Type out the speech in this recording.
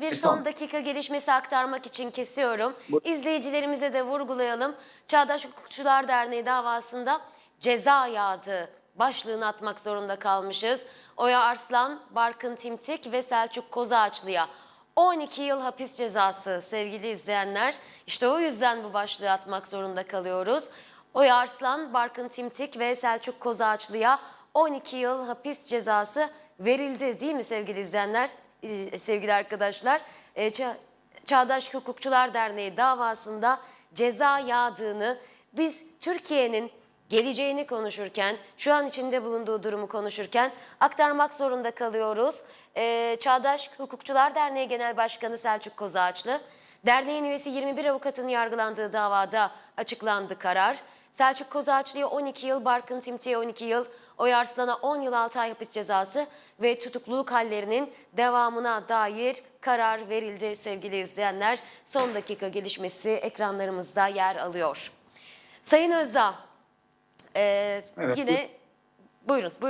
bir E, son dakika gelişmesi aktarmak için kesiyorum. Bu- İzleyicilerimize de vurgulayalım. Çağdaş Hukukçular Derneği davasında ceza yağdı başlığını atmak zorunda kalmışız. Oya Arslan, Barkın Timtik ve Selçuk Kozağaçlı'ya 12 yıl hapis cezası sevgili izleyenler. İşte o yüzden bu başlığı atmak zorunda kalıyoruz. Oya Arslan, Barkın Timtik ve Selçuk Kozağaçlı'ya 12 yıl hapis cezası verildi değil mi sevgili izleyenler, Ee, sevgili arkadaşlar? Ça- Çağdaş Hukukçular Derneği davasında ceza yağdığını biz Türkiye'nin geleceğini konuşurken, şu an içinde bulunduğu durumu konuşurken aktarmak zorunda kalıyoruz. Ee, Çağdaş Hukukçular Derneği Genel Başkanı Selçuk Kozağaçlı, derneğin üyesi 21 avukatın yargılandığı davada açıklandı karar. Selçuk Kozağaçlı'ya 12 yıl, Barkın Timtik'e 12 yıl, Oy Arslan'a 10 yıl 6 ay hapis cezası ve tutukluluk hallerinin devamına dair karar verildi sevgili izleyenler. Son dakika gelişmesi ekranlarımızda yer alıyor. Sayın Özdağ, e, Evet, yine buyurun. buyurun.